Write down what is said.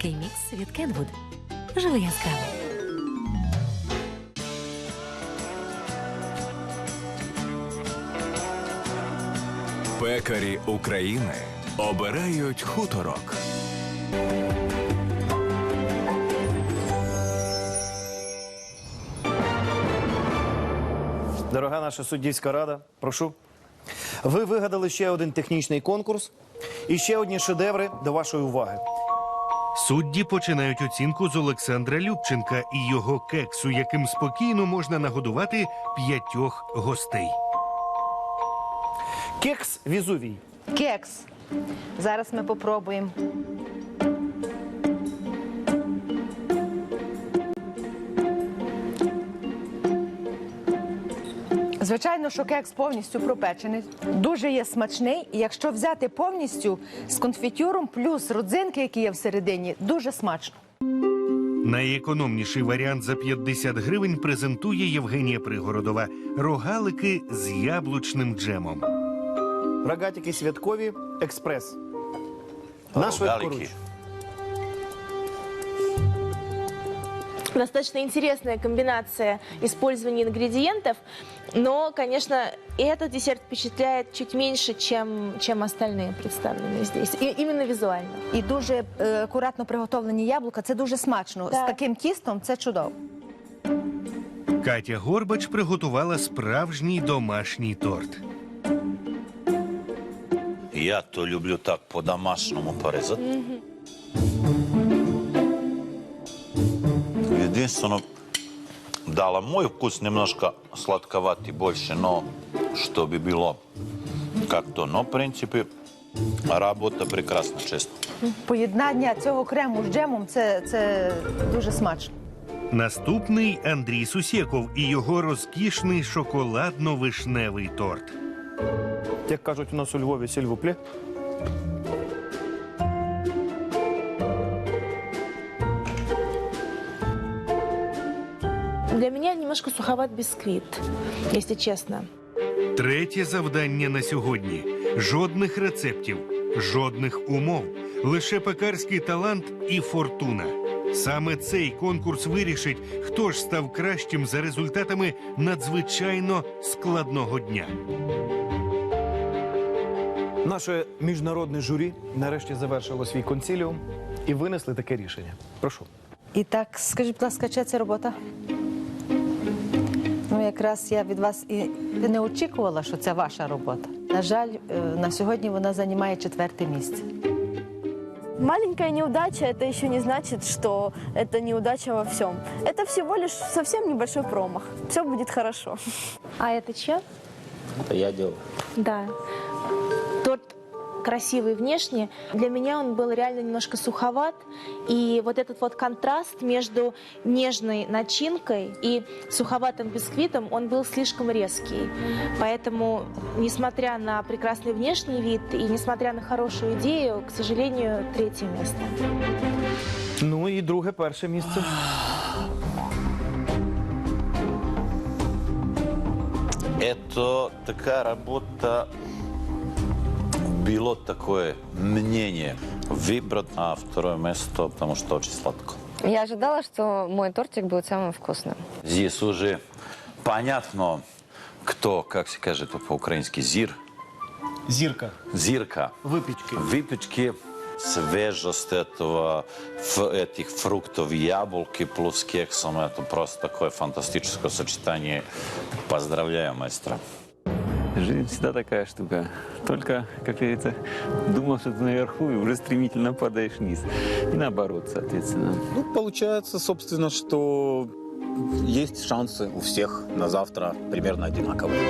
Солодкий мікс від Kenwood. Живи яскраво. Пекарі України обирають хуторок. Дорога наша суддівська рада, прошу. Ви вигадали ще один технічний конкурс і ще одні шедеври до вашої уваги. Судді починають оцінку з Олександра Любченка і його кексу, яким спокійно можна нагодувати п'ятьох гостей. Кекс Візувій. Кекс. Зараз ми попробуємо. Звичайно, що кекс повністю пропечений, дуже є смачний. І якщо взяти повністю з конфітюром плюс родзинки, які є всередині, дуже смачно. Найекономніший варіант за 50 гривень презентує Євгенія Пригородова рогалики з яблучним джемом. Рогатики святкові експрес. На швидкоруч. Достаточно интересная комбинация использования ингредиентов, но, конечно, этот десерт впечатляет чуть меньше, чем, чем остальные представленные здесь, и именно визуально. І дуже е, акуратно приготовлені яблука. Це дуже смачно. З Так. таким тістом це чудово. Катя Горбач приготувала справжній домашній торт. Я то люблю так по-домашньому порезати. Единственно, дала мой вкус немножко сладковатый больше, но чтобы было как-то. Но, в принципе, работа прекрасна, честно. Поєднання цього крему з джемом це, це дуже смачно. Наступний Андрій Сусєков і його розкішний шоколадно-вишневий торт. Як кажуть у нас у Львові, сільвуплі. Для меня немножко суховат бисквит, если честно. Третє завдання на сьогодні: жодних рецептів, жодних умов, лише пекарський талант і фортуна. Саме цей конкурс вирішить, хто ж став кращим за результатами надзвичайно складного дня. Наше міжнародне журі нарешті завершило свій консиліум і винесли таке рішення. Прошу. І так, скажіть, будь ласка, чи це робота? Ну, якраз я від вас і не очікувала, що це ваша робота. На жаль, е, на сьогодні вона займає четверте місце. Маленькая неудача это еще не значит, что это неудача во всем. Это всего лишь совсем небольшой промах. Все будет хорошо. А это чья? Это я делал. Да. Красивый внешне. Для меня он был реально немножко суховат. И вот этот вот контраст между нежной начинкой и суховатым бисквитом, он был слишком резкий. Поэтому, несмотря на прекрасный внешний вид и несмотря на хорошую идею, к сожалению, третье место. Ну і друге, перше місце. Это такая работа, было такое мнение выбрать, а второе место, потому что очень сладко. Я ожидала, что мой тортик будет самым вкусным. Здесь уже понятно, кто, как скажет по-украински, зир, Зірка. зирка. Випічки. Выпечки, свежесть этого, ф- этих фруктов, яблоки плюс кексом, это просто такое фантастическое сочетание. Поздравляю, маэстро. Жизнь всегда такая штука. Только, как говорится, думал, что ты наверху и уже стремительно падаешь вниз. И наоборот, соответственно. Ну, получается, собственно, что есть шансы у всех на завтра примерно одинаковые.